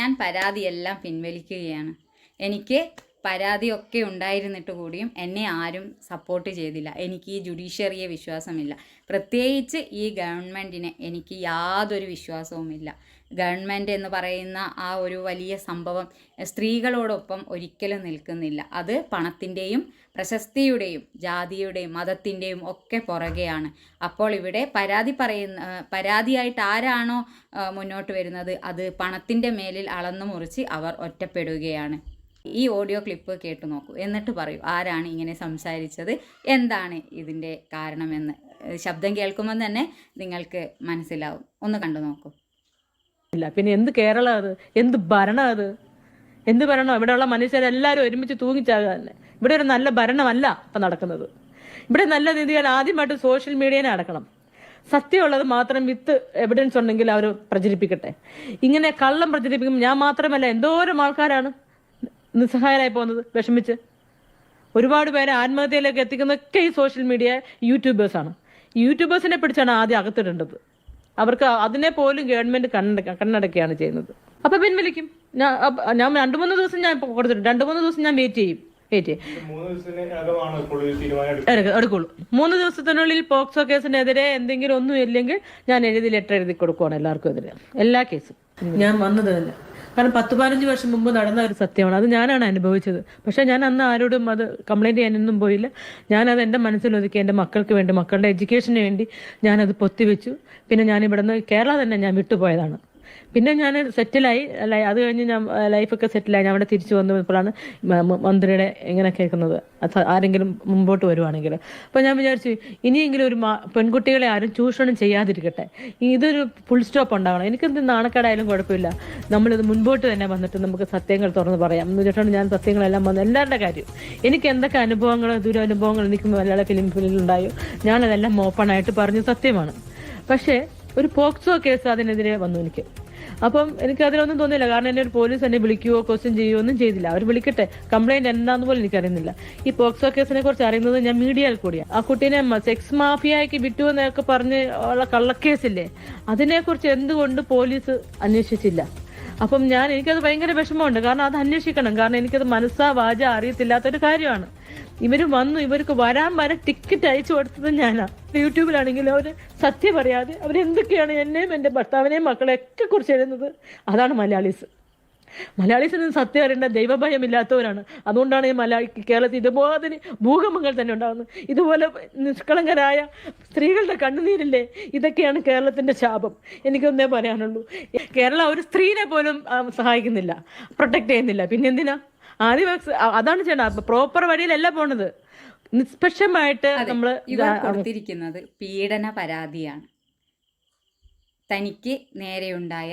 ഞാൻ പരാതിയെല്ലാം പിൻവലിക്കുകയാണ്. എനിക്ക് പരാതിയൊക്കെ ഉണ്ടായിരുന്നിട്ട് കൂടിയും എന്നെ ആരും സപ്പോർട്ട് ചെയ്തില്ല. എനിക്ക് ഈ ജുഡീഷ്യറിയെ വിശ്വാസമില്ല. പ്രത്യേകിച്ച് ഈ ഗവൺമെന്റിനെ എനിക്ക് യാതൊരു വിശ്വാസവുമില്ല ഗവൺമെന്റ് എന്ന് പറയുന്ന ആ ഒരു വലിയ സംഭവം സ്ത്രീകളോടൊപ്പം ഒരിക്കലും നിൽക്കുന്നില്ല. അത് പണത്തിന്റെയും പ്രശസ്തിയുടെയും ജാതിയുടെയും മതത്തിന്റെയും ഒക്കെ പുറകെയാണ്. അപ്പോൾ ഇവിടെ പരാതി പറയുന്ന പരാതിയായിട്ട് ആരാണോ മുന്നോട്ട് വരുന്നത് അത് പണത്തിന്റെ മേലിൽ അളന്നു മുറിച്ച് അവർ ഒറ്റപ്പെടുകയാണ്. ഈ ഓഡിയോ ക്ലിപ്പ് കേട്ട് നോക്കൂ. എന്നിട്ട് പറയൂ ആരാണ് ഇങ്ങനെ സംസാരിച്ചത്? എന്താണ് ഇതിന്റെ കാരണമെന്ന്? ശബ്ദം കേൾക്കുമ്പോൾ തന്നെ നിങ്ങൾക്ക് മനസ്സിലാവും. ഒന്ന് കണ്ടു നോക്കൂ. ഇല്ല പിന്നെ എന്ത് കേരള അത്? എന്ത് ഭരണം അത്? എന്ത് ഭരണം? ഇവിടെയുള്ള മനുഷ്യരെല്ലാവരും ഒരുമിച്ച് തൂങ്ങിച്ചാകുക തന്നെ ഇവിടെ ഒരു നല്ല ഭരണമല്ല ഇപ്പം നടക്കുന്നത്. ഇവിടെ നല്ല രീതിയിൽ ആദ്യമായിട്ട് സോഷ്യൽ മീഡിയനെ അടക്കണം. സത്യമുള്ളത് മാത്രം വിത്ത് എവിഡൻസ് ഉണ്ടെങ്കിൽ അവർ പ്രചരിപ്പിക്കട്ടെ. ഇങ്ങനെ കള്ളം പ്രചരിപ്പിക്കും ഞാൻ മാത്രമല്ല എന്തോരം ആൾക്കാരാണ് നിസ്സഹായരായി പോകുന്നത് വിഷമിച്ച്. ഒരുപാട് പേരെ ആത്മഹത്യയിലേക്ക് എത്തിക്കുന്നൊക്കെ ഈ സോഷ്യൽ മീഡിയ യൂട്യൂബേഴ്സാണ് യൂട്യൂബേഴ്സിനെ പിടിച്ചാണ് ആദ്യം അകത്തിടേണ്ടത്. അവർക്ക് അതിനെ പോലും ഗവൺമെന്റ് കണ്ണട കണ്ണടക്കുകയാണ് ചെയ്യുന്നത്. അപ്പൊ പിൻവലിക്കും. ഞാൻ ഞാൻ രണ്ടു മൂന്ന് ദിവസം ഞാൻ കൊടുത്തിട്ടുണ്ട്. രണ്ടു മൂന്ന് ദിവസം ഞാൻ വെയിറ്റ് ചെയ്യും. വെയിറ്റ് ചെയ്യും. എടുക്കുള്ളൂ. മൂന്ന് ദിവസത്തിനുള്ളിൽ പോക്സോ കേസിനെതിരെ എന്തെങ്കിലും ഒന്നും ഇല്ലെങ്കിൽ ഞാൻ എഴുതി ലെറ്റർ എഴുതി കൊടുക്കുവാണ് എല്ലാവർക്കും എതിരെ. എല്ലാ കേസും. ഞാൻ വന്നത് തന്നെ. കാരണം പത്ത് പതിനഞ്ച് വർഷം മുമ്പ് നടന്ന ഒരു സത്യമാണ്. അത് ഞാനാണ് അനുഭവിച്ചത്. പക്ഷേ ഞാൻ അന്ന് ആരോടും അത് കംപ്ലൈന്റ് ചെയ്യാനൊന്നും പോയില്ല. ഞാനത് എന്റെ മനസ്സിലൊതുക്കി എന്റെ മക്കൾക്ക് വേണ്ടി മക്കളുടെ എഡ്യൂക്കേഷന് വേണ്ടി ഞാനത് പൊത്തിവെച്ചു. പിന്നെ ഞാൻ ഇവിടുന്ന് കേരള തന്നെ ഞാൻ വിട്ടുപോയതാണ്. പിന്നെ ഞാൻ സെറ്റിലായി അത് കഴിഞ്ഞ് ഞാൻ ലൈഫൊക്കെ സെറ്റിലായി ഞാൻ അവിടെ തിരിച്ചു വന്നപ്പോഴാണ് മന്ത്രിയുടെ ഇങ്ങനെ കേൾക്കുന്നത്. ആരെങ്കിലും മുമ്പോട്ട് വരുവാണെങ്കിൽ. അപ്പോൾ ഞാൻ വിചാരിച്ചു ഇനിയെങ്കിലും ഒരു പെൺകുട്ടികളെ ആരും ചൂഷണം ചെയ്യാതിരിക്കട്ടെ. ഇതൊരു ഫുൾ സ്റ്റോപ്പ് ഉണ്ടാവണം. എനിക്ക് എനിക്കെന്ത് നാണക്കേടായാലും കുഴപ്പമില്ല. നമ്മളിത് മുൻപോട്ട് തന്നെ വന്നിട്ട് നമുക്ക് സത്യങ്ങൾ തുറന്ന് പറയാം. എന്ന് വെച്ചിട്ടാണ് ഞാൻ സത്യങ്ങളെല്ലാം വന്നത്. എല്ലാവരുടെ കാര്യം. എനിക്ക് എന്തൊക്കെ അനുഭവങ്ങൾ ദുരനുഭവങ്ങൾ എനിക്ക് മലയാള ഫിലിം ഫിലിമിലുണ്ടായോ ഞാനതെല്ലാം ഓപ്പണായിട്ട് പറഞ്ഞു സത്യമാണ്. പക്ഷേ ഒരു പോക്സോ കേസ് അതിനെതിരെ വന്നു എനിക്ക്. അപ്പം എനിക്ക് അതിലൊന്നും തോന്നിയില്ല. കാരണം എന്നെ ഒരു പോലീസ് എന്നെ വിളിക്കുകയോ ക്വസ്റ്റ്യൻ ചെയ്യുകയോ ഒന്നും ചെയ്തില്ല. അവർ വിളിക്കട്ടെ. കംപ്ലൈന്റ് എന്താന്ന് പോലും എനിക്കറിയുന്നില്ല. ഈ പോക്സോ കേസിനെ കുറിച്ച് അറിയുന്നത് ഞാൻ മീഡിയയിൽ കൂടിയാണ് ആ കുട്ടീനെ സെക്സ് മാഫിയായിക്ക് വിട്ടു എന്നൊക്കെ പറഞ്ഞ് ഉള്ള കള്ളക്കേസില്ലേ? അതിനെക്കുറിച്ച് എന്തുകൊണ്ട് പോലീസ് അന്വേഷിച്ചില്ല? അപ്പം ഞാൻ എനിക്കത് ഭയങ്കര വിഷമമുണ്ട്. കാരണം അത് അന്വേഷിക്കണം. കാരണം എനിക്കത് മനസ്സാ വാച അറിയത്തില്ലാത്തൊരു കാര്യമാണ്. ഇവർ വന്നു ഇവർക്ക് വരാൻ വരെ ടിക്കറ്റ് അയച്ചു കൊടുത്തത് ഞാനാണ് യൂട്യൂബിലാണെങ്കിൽ അവർ സത്യം പറയാതെ അവരെന്തൊക്കെയാണ് എന്നെയും എന്റെ ഭർത്താവിനെയും മക്കളെയൊക്കെ കുറിച്ച് എഴുതുന്നത്? അതാണ് മലയാളീസ്. മലയാളീസിന് സത്യം അറിയേണ്ട ദൈവഭയമില്ലാത്തവരാണ്. അതുകൊണ്ടാണ് ഈ മലയാളി കേരളത്തിൽ ഇതുപോലെ ഭൂകമ്പങ്ങൾ തന്നെ ഉണ്ടാകുന്നത്. ഇതുപോലെ നിഷ്കളങ്കരായ സ്ത്രീകളുടെ കണ്ണുനീരില്ലേ? ഇതൊക്കെയാണ് കേരളത്തിന്റെ ശാപം. എനിക്കൊന്നേ പറയാനുള്ളൂ. കേരളം ഒരു സ്ത്രീനെ പോലും സഹായിക്കുന്നില്ല. പ്രൊട്ടക്ട് ചെയ്യുന്നില്ല. പിന്നെ എന്തിനാ ആദിവാസി അതാണ് ചേട്ടാ പ്രോപ്പർ വഴിയിലല്ല പോണത്. നിഷ്പക്ഷമായിട്ട് നമ്മൾ ഇവർ കൊടുത്തിരിക്കുന്നത് പീഡന പരാതിയാണ്. തനിക്ക് നേരെയുണ്ടായ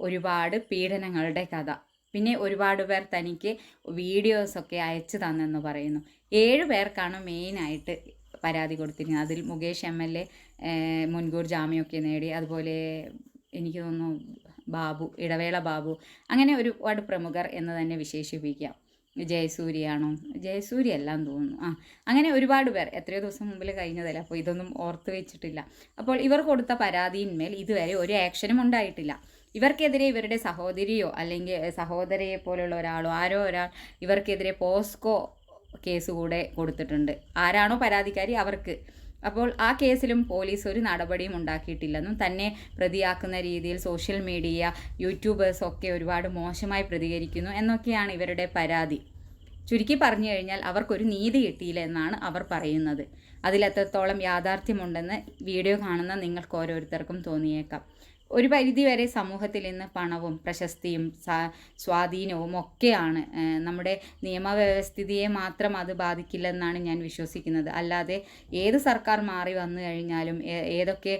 ഒരുപാട് പീഡനങ്ങളുടെ കഥ. പിന്നെ ഒരുപാട് പേർ തനിക്ക് വീഡിയോസൊക്കെ അയച്ചു തന്നെന്ന് പറയുന്നു. ഏഴ് പേർക്കാണ് മെയിനായിട്ട് പരാതി കൊടുത്തിരുന്നത് അതിൽ മുകേഷ് എം എൽ എ മുൻകൂർ ജാമ്യമൊക്കെ നേടി. അതുപോലെ എനിക്ക് തോന്നുന്നു ബാബു ഇടവേള ബാബു. അങ്ങനെ ഒരുപാട് പ്രമുഖർ എന്ന് തന്നെ വിശേഷിപ്പിക്കാം. ജയസൂര്യയാണോ? ജയസൂര്യ എല്ലാം തോന്നുന്നു. ആ അങ്ങനെ ഒരുപാട് പേർ. എത്രയോ ദിവസം മുമ്പിൽ കഴിഞ്ഞതല്ല? അപ്പോൾ ഇതൊന്നും ഓർത്ത് വെച്ചിട്ടില്ല. അപ്പോൾ ഇവർ കൊടുത്ത പരാതിയിന്മേൽ ഇതുവരെ ഒരു ആക്ഷനും ഉണ്ടായിട്ടില്ല. ഇവർക്കെതിരെ ഇവരുടെ സഹോദരിയോ അല്ലെങ്കിൽ സഹോദരയെ പോലെയുള്ള ഒരാളോ ആരോ ഒരാൾ ഇവർക്കെതിരെ പോസ്കോ കേസ് കൂടെ കൊടുത്തിട്ടുണ്ട്. ആരാണോ പരാതിക്കാരി അവർക്ക്. അപ്പോൾ ആ കേസിലും പോലീസ് ഒരു നടപടിയും ഉണ്ടാക്കിയിട്ടില്ലെന്നും തന്നെ പ്രതിയാക്കുന്ന രീതിയിൽ സോഷ്യൽ മീഡിയ യൂട്യൂബേഴ്സ് ഒക്കെ ഒരുപാട് മോശമായി പ്രതികരിക്കുന്നു എന്നൊക്കെയാണ് ഇവരുടെ പരാതി. ചുരുക്കി പറഞ്ഞു കഴിഞ്ഞാൽ അവർക്കൊരു നീതി കിട്ടിയില്ല എന്നാണ് അവർ പറയുന്നത്. അതിലെത്രത്തോളം യാഥാർത്ഥ്യമുണ്ടെന്ന് വീഡിയോ കാണുന്ന നിങ്ങൾക്ക് ഓരോരുത്തർക്കും തോന്നിയേക്കാം. ഒരു പരിധിവരെ സമൂഹത്തിൽ ഇന്ന് പണവും പ്രശസ്തിയും സ്വാധീനവും ഒക്കെയാണ്. നമ്മുടെ നിയമവ്യവസ്ഥിതിയെ മാത്രം അത് ബാധിക്കില്ലെന്നാണ് ഞാൻ വിശ്വസിക്കുന്നത്. അല്ലാതെ ഏത് സർക്കാർ മാറി വന്നു കഴിഞ്ഞാലും ഏതൊക്കെ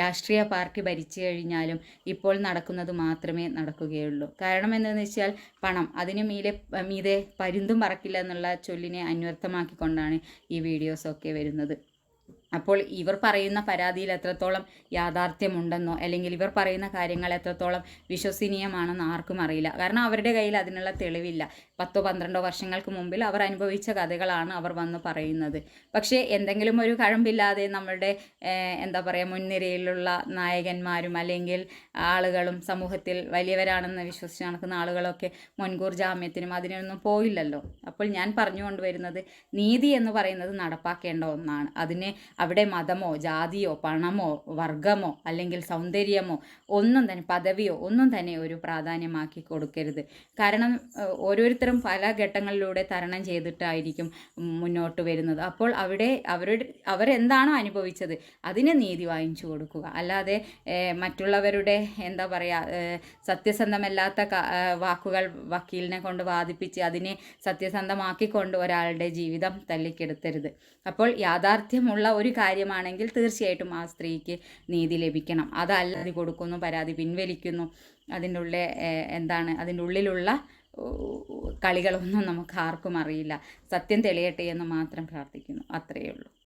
രാഷ്ട്രീയ പാർട്ടി ഭരിച്ചു കഴിഞ്ഞാലും ഇപ്പോൾ നടക്കുന്നത് മാത്രമേ നടക്കുകയുള്ളൂ. കാരണം എന്തെന്ന് വെച്ചാൽ പണം അതിന് മീലെ മീതെ പരുന്തും പറക്കില്ല എന്നുള്ള ചൊല്ലിനെ അന്വർത്ഥമാക്കിക്കൊണ്ടാണ് ഈ വീഡിയോസൊക്കെ വരുന്നത്. അപ്പോൾ ഇവർ പറയുന്ന പരാതിയിൽ എത്രത്തോളം യാഥാർത്ഥ്യമുണ്ടെന്നോ അല്ലെങ്കിൽ ഇവർ പറയുന്ന കാര്യങ്ങൾ എത്രത്തോളം വിശ്വസനീയമാണെന്ന് ആർക്കും അറിയില്ല. കാരണം അവരുടെ കയ്യിൽ അതിനുള്ള തെളിവില്ല. പത്തോ പന്ത്രണ്ടോ വർഷങ്ങൾക്ക് മുമ്പിൽ അവർ അനുഭവിച്ച കഥകളാണ് അവർ വന്ന് പറയുന്നത്. പക്ഷേ എന്തെങ്കിലും ഒരു കഴമ്പില്ലാതെ നമ്മളുടെ എന്താ പറയുക മുൻനിരയിലുള്ള നായകന്മാരും അല്ലെങ്കിൽ ആളുകളും സമൂഹത്തിൽ വലിയവരാണെന്ന് വിശ്വസിച്ച് നടക്കുന്ന ആളുകളൊക്കെ മുൻകൂർ ജാമ്യത്തിനും അതിനൊന്നും പോയില്ലല്ലോ. അപ്പോൾ ഞാൻ പറഞ്ഞുകൊണ്ട് വരുന്നത് നീതി എന്ന് പറയുന്നത് നടപ്പാക്കേണ്ട ഒന്നാണ്. അതിന് അവിടെ മതമോ ജാതിയോ പണമോ വർഗമോ അല്ലെങ്കിൽ സൗന്ദര്യമോ ഒന്നും തന്നെ പദവിയോ ഒന്നും തന്നെ ഒരു പ്രാധാന്യമാക്കി കൊടുക്കരുത്. കാരണം ഓരോരുത്തരും പല ഘട്ടങ്ങളിലൂടെ തരണം ചെയ്തിട്ടായിരിക്കും മുന്നോട്ട് വരുന്നത്. അപ്പോൾ അവിടെ അവരുടെ അവരെന്താണോ അനുഭവിച്ചത് അതിന് നീതി വാങ്ങിച്ചു കൊടുക്കുക. അല്ലാതെ മറ്റുള്ളവരുടെ എന്താ പറയുക സത്യസന്ധമല്ലാത്ത വാക്കുകൾ വക്കീലിനെ കൊണ്ട് വാദിപ്പിച്ച് അതിനെ സത്യസന്ധമാക്കിക്കൊണ്ട് ഒരാളുടെ ജീവിതം തല്ലിക്കെടുത്തരുത്. അപ്പോൾ യാഥാർത്ഥ്യമുള്ള ഒരു കാര്യമാണെങ്കിൽ തീർച്ചയായിട്ടും ആ സ്ത്രീക്ക് നീതി ലഭിക്കണം. അതല്ലാതെ കൊടുക്കുന്നു പരാതി പിൻവലിക്കുന്നു. അതിന്റെ ഉള്ളിൽ എന്താണ് അതിന്റെ ഉള്ളിലുള്ള കളികളൊന്നും നമുക്ക് ആർക്കും അറിയില്ല. സത്യം തെളിയട്ടെ എന്ന് മാത്രം പ്രാർത്ഥിക്കുന്നു. അത്രയേ ഉള്ളൂ.